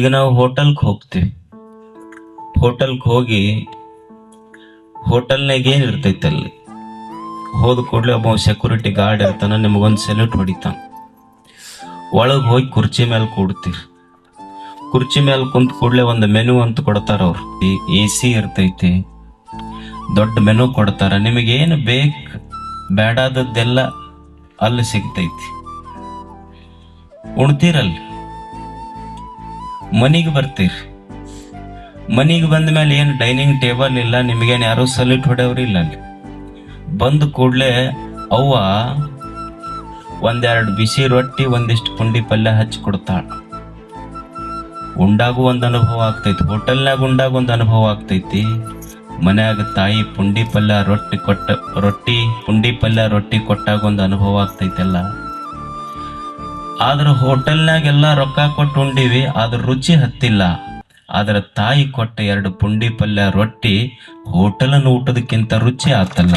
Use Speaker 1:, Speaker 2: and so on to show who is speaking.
Speaker 1: ಈಗ ನಾವು ಹೋಟೆಲ್ಗೆ ಹೋಗ್ತೀವಿ. ಹೋಟೆಲ್ಗೆ ಹೋಗಿ ಹೋಟೆಲ್ನಾಗ ಏನು ಇರ್ತೈತೆ ಅಲ್ಲಿ? ಹೋದ ಕೂಡಲೇ ಒಬ್ಬ ಸೆಕ್ಯೂರಿಟಿ ಗಾರ್ಡ್ ಇರ್ತಾನ, ನಿಮಗೊಂದು ಸೆಲ್ಯೂಟ್ ಹೊಡಿತಾನೆ. ಒಳಗೆ ಹೋಗಿ ಕುರ್ಚಿ ಮೇಲೆ ಕೂಡ್ತೀರಿ. ಕುರ್ಚಿ ಮೇಲೆ ಕುಂತ ಕೂಡಲೇ ಒಂದು ಮೆನು ಅಂತ ಕೊಡ್ತಾರ ಅವ್ರು. ಎ ಸಿ ಇರ್ತೈತಿ, ದೊಡ್ಡ ಮೆನು ಕೊಡ್ತಾರ. ನಿಮಗೇನು ಬೇಕು, ಬೇಡಾದದ್ದೆಲ್ಲ ಅಲ್ಲಿ ಸಿಗ್ತೈತಿ. ಉಣ್ತೀರಲ್ಲಿ ಮನಿಗೆ ಬರ್ತೀರಿ. ಮನಿಗೆ ಬಂದ ಮೇಲೆ ಏನು ಡೈನಿಂಗ್ ಟೇಬಲ್ ಇಲ್ಲ, ನಿಮಗೇನು ಯಾರೂ ಸಲ್ಯೂಟ್ ಹೊಡೆಯವ್ರು ಇಲ್ಲ ಅಲ್ಲಿ. ಬಂದ ಕೂಡಲೇ ಅವ್ವ ಒಂದೆರಡು ಬಿಸಿ ರೊಟ್ಟಿ, ಒಂದಿಷ್ಟು ಪುಂಡಿ ಪಲ್ಯ ಹಚ್ಚಿ ಕೊಡ್ತಾಳ. ಉಂಡಾಗೂ ಒಂದು ಅನುಭವ ಆಗ್ತೈತಿ. ಹೋಟೆಲ್ನಾಗ ಉಂಡಾಗ ಒಂದು ಅನುಭವ ಆಗ್ತೈತಿ. ಮನ್ಯಾಗ ತಾಯಿ ಪುಂಡಿ ಪಲ್ಯ ರೊಟ್ಟಿ ಕೊಟ್ಟ, ರೊಟ್ಟಿ ಪುಂಡಿ ಪಲ್ಯ ರೊಟ್ಟಿ ಕೊಟ್ಟಾಗ ಒಂದು ಅನುಭವ ಆಗ್ತೈತಲ್ಲ. ಆದ್ರೆ ಹೋಟೆಲ್ನಾಗೆಲ್ಲ ರೊಕ್ಕ ಕೊಟ್ಟು ಉಂಡಿವಿ ಅದ್ರ ರುಚಿ ಹತ್ತಿಲ್ಲ. ಆದ್ರ ತಾಯಿ ಕೊಟ್ಟ ಎರಡು ಪುಂಡಿ ಪಲ್ಯ ರೊಟ್ಟಿ, ಹೋಟೆಲನ್ನು ಊಟದಕ್ಕಿಂತ ರುಚಿ ಆತಲ್ಲ